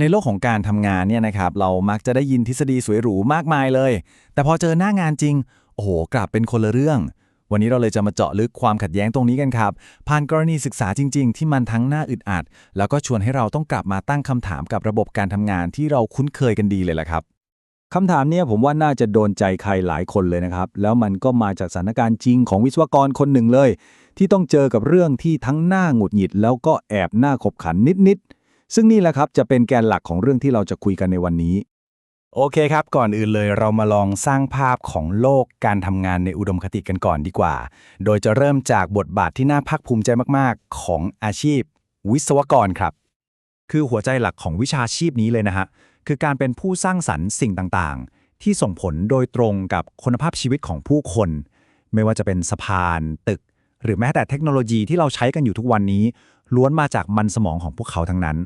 ในโลกของการทำงานเนี่ยนะครับเรามักจะได้ยินทฤษฎีสวยหรูมากมายเลย แต่พอเจอหน้างานจริง โอ้โห กลับเป็นคนละเรื่อง วันนี้เราเลยจะมาเจาะลึกความขัดแย้งตรงนี้กันครับ ผ่านกรณีศึกษาจริง ๆ ที่มันทั้งน่าอึดอัด แล้วก็ชวนให้เราต้องกลับมาตั้งคำถามกับระบบการทำงานที่เราคุ้นเคยกันดีเลยละครับคำถามนี่ยผมว่าน่าจะโดนใจใครหลายคนเลยนะครับ แล้วมันก็มาจากสถานการณ์จริงของวิศวกรคนหนึ่งเลย ที่ต้องเจอกับเรื่องที่ทั้งหน้าหงุดหงิด แล้วก็แอบหน้าขบขันนิดๆ ซึ่งนี่แหละครับจะเป็นแกนหลักของเรื่องที่เราจะคุยกันในวันนี้ โอเคครับ ก่อนอื่นเลยเรามาลองสร้างภาพของโลกการทำงานในอุดมคติกันก่อนดีกว่า โดยจะเริ่มจากบทบาทที่น่าภาคภูมิใจมากๆ ของอาชีพ วิศวกรครับ คือหัวใจหลักของวิชาชีพนี้เลยนะฮะ คือการเป็นผู้สร้างสรรค์สิ่งต่างๆ ที่ส่งผลโดยตรงกับคุณภาพชีวิตของผู้คน ไม่ว่าจะเป็นสะพาน ตึก หรือแม้แต่เทคโนโลยีที่เราใช้กันอยู่ทุกวันนี้ ล้วนมาจากมันสมองของพวกเขาทั้งนั้น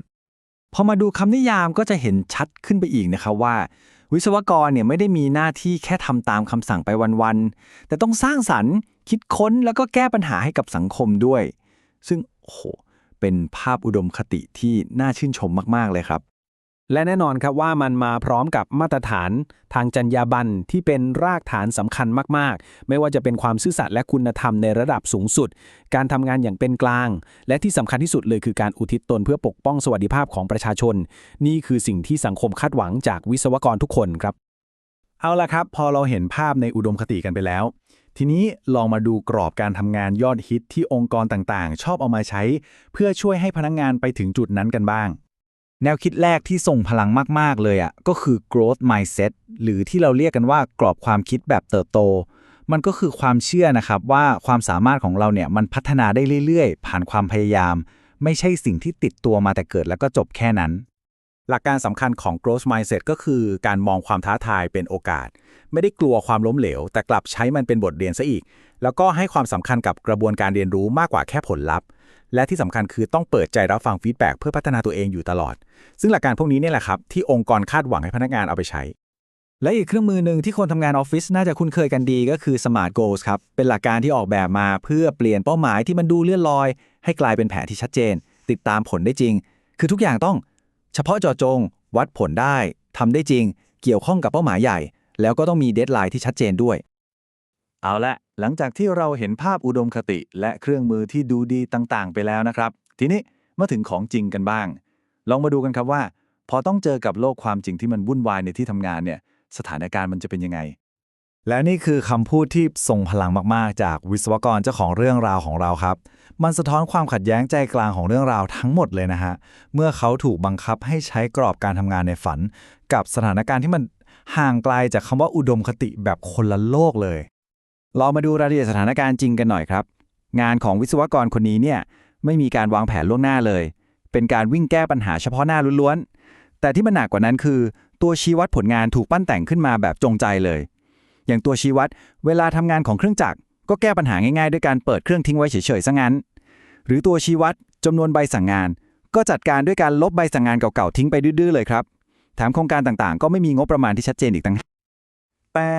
พอมาดูคำนิยามก็จะเห็นชัดขึ้นไปอีกนะครับว่า วิศวกรเนี่ยไม่ได้มีหน้าที่แค่ทำตามคำสั่งไปวันๆแต่ต้องสร้างสรรค์ คิดค้นแล้วก็แก้ปัญหาให้กับสังคมด้วย ซึ่งโอ้โหเป็นภาพอุดมคติที่น่าชื่นชมมากๆเลยครับ และแน่นอนครับว่ามันมาพร้อมกับมาตรฐานทางจรรยาบรรณที่เป็นรากฐานสำคัญมาก ๆ ไม่ว่าจะเป็นความซื่อสัตย์และคุณธรรมในระดับสูงสุด การทำงานอย่างเป็นกลาง และที่สำคัญที่สุดเลยคือการอุทิศตนเพื่อปกป้องสวัสดิภาพของประชาชน นี่คือสิ่งที่สังคมคาดหวังจากวิศวกรทุกคนครับ เอาละครับ พอเราเห็นภาพในอุดมคติกันไปแล้ว ทีนี้ลองมาดูกรอบการทำงานยอดฮิตที่องค์กรต่างๆ ชอบเอามาใช้ เพื่อช่วยให้พนักงงานไปถึงจุดนั้นกันบ้าง แนวคิดแรกที่ส่งพลังมาก ๆ เลยอะก็คือ growth mindset หรือที่เราเรียกกันว่ากรอบความคิดแบบเติบโต มันก็คือความเชื่อนะครับว่าความสามารถของเราเนี่ยมันพัฒนาได้เรื่อย ๆ ผ่านความพยายาม ไม่ใช่สิ่งที่ติดตัวมาแต่เกิดแล้วก็จบแค่นั้น หลักการสำคัญของ growth mindset ก็คือการมองความท้าทายเป็นโอกาส ไม่ได้กลัวความล้มเหลว แต่กลับใช้มันเป็นบทเรียนซะอีก แล้วก็ให้ความสำคัญกับกระบวนการเรียนรู้มากกว่าแค่ผลลัพธ์ และที่สำคัญคือต้องเปิดใจรับฟังฟีดแบ็กเพื่อพัฒนาตัวเองอยู่ตลอด ซึ่งหลักการพวกนี้เนี่ยแหละครับที่องค์กรคาดหวังให้พนักงานเอาไปใช้ และอีกเครื่องมือหนึ่งที่คนทำงานออฟฟิศน่าจะคุ้นเคยกันดีก็คือ Smart Goals ครับ เป็นหลักการที่ออกแบบมาเพื่อเปลี่ยนเป้าหมายที่มันดูเลื่อนลอย ให้กลายเป็นแผนที่ชัดเจน ติดตามผลได้จริง คือทุกอย่างต้อง เฉพาะเจาะจง วัดผลได้ทำได้จริง เกี่ยวข้องกับเป้าหมายใหญ่ แล้วก็ต้องมีเดทไลน์ที่ชัดเจนด้วย เอาละหลังจากที่เราเห็นภาพอุดมคติและเครื่องมือที่ดูดีต่างๆ ไปแล้วนะครับ ทีนี้มาถึงของจริงกันบ้าง ลองมาดูกันครับว่า พอต้องเจอกับโลกความจริงที่มันวุ่นวายในที่ทำงานเนี่ยสถานการณ์มันจะเป็นยังไง และนี่คือคำพูดที่ทรงพลังมากๆ จากวิศวกรเจ้าของเรื่องราวของเราครับ มันสะท้อนความขัดแย้งใจกลางของเรื่องราวทั้งหมดเลยนะฮะเมื่อเขาถูกบังคับให้ใช้กรอบการทำงานในฝัน กับสถานการณ์ที่มันห่างไกลจากคำว่าอุดมคติแบบคนละโลกเลย เรามาดูรายละเอียดสถานการณ์จริงกันหน่อยครับ งานของวิศวกรคนนี้เนี่ยไม่มีการวางแผนล่วงหน้าเลย เป็นการวิ่งแก้ปัญหาเฉพาะหน้าล้วนๆ แต่ที่มันหนักกว่านั้นคือ ตัวชี้วัดผลงานถูกปั้นแต่งขึ้นมาแบบจงใจเลย อย่างตัวชี้วัด เวลาทำงานของเครื่องจักรก็แก้ปัญหาง่ายๆ ด้วยการเปิดเครื่องทิ้งไว้เฉยๆซะงั้น หรือตัวชี้วัดจำนวนใบสั่งงาน ก็จัดการด้วยการลบใบสั่งงานเก่าๆทิ้งไปดื้อๆเลยครับแถมโครงการต่างๆ ก็ไม่มีงบประมาณที่ชัดเจนอีกต่างหากแต่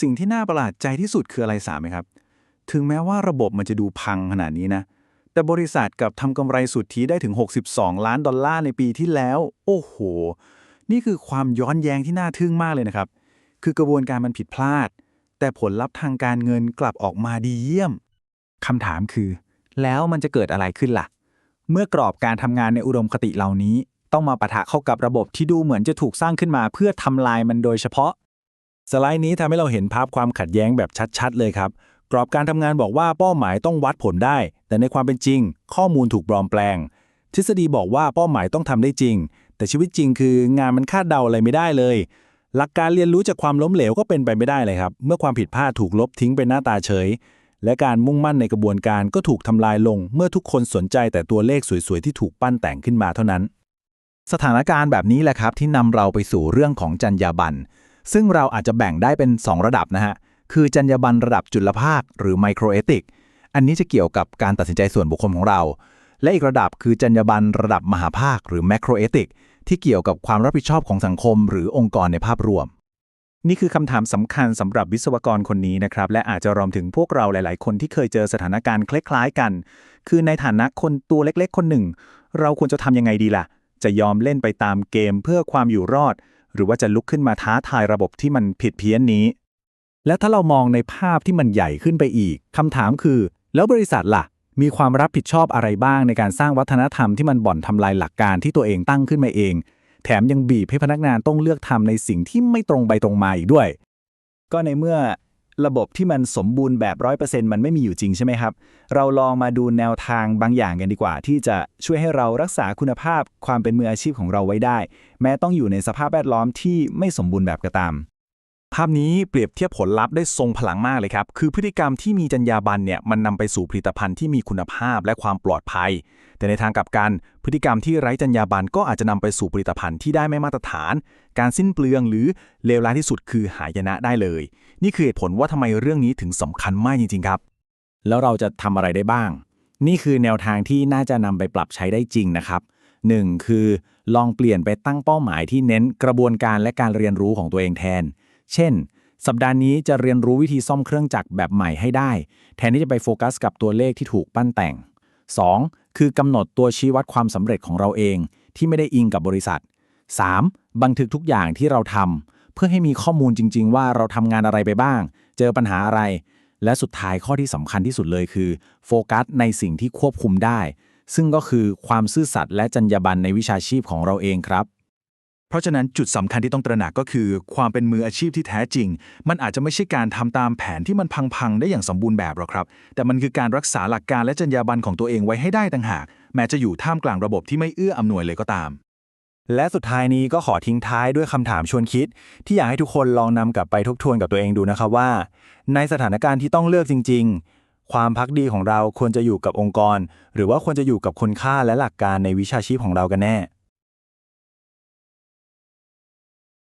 สิ่งที่น่าประหลาดใจที่สุดคืออะไรสามไหมครับ ถึงแม้ว่าระบบมันจะดูพังขนาดนี้นะ แต่บริษัทกลับทำกำไรสุทธิได้ถึง 62 ล้านดอลลาร์ในปีที่แล้ว โอ้โห นี่คือความย้อนแย้งที่น่าทึ่งมากเลยนะครับ คือกระบวนการมันผิดพลาด แต่ผลลัพธ์ทางการเงินกลับออกมาดีเยี่ยมคำถามคือ แล้วมันจะเกิดอะไรขึ้นล่ะ เมื่อกรอบการทำงานในอุดมคติเหล่านี้ ต้องมาปะทะเข้ากับระบบที่ดูเหมือนจะถูกสร้างขึ้นมา เพื่อทำลายมันโดยเฉพาะ สไลด์นี้ทำให้เราเห็นภาพความขัดแย้งแบบชัด ๆ เลยครับกรอบการทำงานบอกว่าเป้าหมายต้องวัดผลได้ แต่ในความเป็นจริง ข้อมูลถูกปลอมแปลง ทฤษฎีบอกว่าเป้าหมายต้องทำได้จริง แต่ชีวิตจริงคืองานมันคาดเดาอะไรไม่ได้เลย หลักการเรียนรู้จากความล้มเหลวก็เป็นไปไม่ได้เลยครับ เมื่อความผิดพลาดถูกลบทิ้งไปหน้าตาเฉย และการมุ่งมั่นในกระบวนการก็ถูกทำลายลง เมื่อทุกคนสนใจแต่ตัวเลขสวยๆที่ถูกปั้นแต่งขึ้นมาเท่านั้น สถานการณ์แบบนี้แหละครับที่นำเราไปสู่เรื่องของจรรยาบรรณ ซึ่งเราอาจจะแบ่งได้เป็น 2 ระดับนะฮะ คือจรรยาบรรณระดับจุลภาคหรือไมโครเอติก อันนี้จะเกี่ยวกับการตัดสินใจส่วนบุคคลของเรา และอีกระดับคือจรรยาบรรณระดับมหาภาคหรือแมโครเอติกที่เกี่ยวกับความรับผิดชอบของสังคม หรือองค์กรในภาพรวม นี่คือคำถามสำคัญสำหรับวิศวกรคนนี้นะครับ และอาจจะรวมถึงพวกเราหลาย ๆ คนที่เคยเจอสถานการณ์คล้ายๆกัน คือในฐานะคนตัวเล็ก ๆ คนหนึ่ง เราควรจะทำยังไงดีล่ะ จะยอมเล่นไปตามเกมเพื่อความอยู่รอด หรือว่าจะลุกขึ้นมาท้าทายระบบที่มันผิดเพี้ยนนี้ และถ้าเรามองในภาพที่มันใหญ่ขึ้นไปอีกคำถามคือ แล้วบริษัทล่ะ มีความรับผิดชอบอะไรบ้างในการสร้างวัฒนธรรมที่มันบ่อนทำลายหลักการที่ตัวเองตั้งขึ้นมาเอง แถมยังบีบให้พนักงานต้องเลือกทำในสิ่งที่ไม่ตรงไปตรงมาอีกด้วย ก็ในเมื่อ ระบบที่มันสมบูรณ์แบบ100%มันไม่มีอยู่จริงใช่ไหมครับ เราลองมาดูแนวทางบางอย่างกันดีกว่า ที่จะช่วยให้เรารักษาคุณภาพความเป็นมืออาชีพของเราไว้ได้ แม้ต้องอยู่ในสภาพแวดล้อมที่ไม่สมบูรณ์แบบก็ตาม ภาพนี้เปรียบเทียบผลลัพธ์ได้ทรงพลังมากเลยครับ คือพฤติกรรมที่มีจรรยาบรรณเนี่ยมันนำไปสู่ผลิตภัณฑ์ที่มีคุณภาพและความปลอดภัย แต่ในทางกลับกัน พฤติกรรมที่ไร้จรรยาบรรณก็อาจจะนำไปสู่ผลิตภัณฑ์ที่ได้ไม่มาตรฐาน การสิ้นเปลืองหรือเลวร้ายที่สุดคือหายนะได้เลย นี่คือเหตุผลว่าทำไมเรื่องนี้ถึงสำคัญมากจริง ๆ ครับ แล้วเราจะทำอะไรได้บ้าง นี่คือแนวทางที่น่าจะนำไปปรับใช้ได้จริงนะครับ 1. คือลองเปลี่ยนไปตั้งเป้าหมายที่เน้นกระบวนการและการเรียนรู้ของตัวเองแทน เช่น สัปดาห์นี้จะเรียนรู้วิธีซ่อมเครื่องจักรแบบใหม่ให้ได้ แทนที่จะไปโฟกัสกับตัวเลขที่ถูกปั้นแต่ง 2. คือกำหนดตัวชี้วัดความสำเร็จของเราเอง ที่ไม่ได้อิงกับบริษัท 3. บันทึกทุกอย่างที่เราทำเพื่อให้มีข้อมูลจริง ๆ ว่าเราทำงานอะไรไปบ้าง เจอปัญหาอะไร และสุดท้ายข้อที่สำคัญที่สุดเลยคือโฟกัสในสิ่งที่ควบคุมได้ ซึ่งก็คือความซื่อสัตย์และจรรยาบรรณในวิชาชีพของเราเองครับ เพราะฉะนั้นจุดสำคัญที่ต้องตระหนักก็คือ ความเป็นมืออาชีพที่แท้จริง มันอาจจะไม่ใช่การทำตามแผนที่มันพังๆได้อย่างสมบูรณ์แบบหรอกครับ แต่มันคือการรักษาหลักการและจรรยาบรรณของตัวเองไว้ให้ได้ต่างหาก แม้จะอยู่ท่ามกลางระบบที่ไม่เอื้ออำนวยเลยก็ตาม และสุดท้ายนี้ก็ขอทิ้งท้ายด้วยคำถามชวนคิด ที่อยากให้ทุกคนลองนำกลับไปทบทวนกับตัวเองดูนะครับว่า ในสถานการณ์ที่ต้องเลือกจริง ๆ ความพักดีของเราควรจะอยู่กับองค์กร หรือว่าควรจะอยู่กับคุณค่าและหลักการในวิชาชีพของเรากันแน่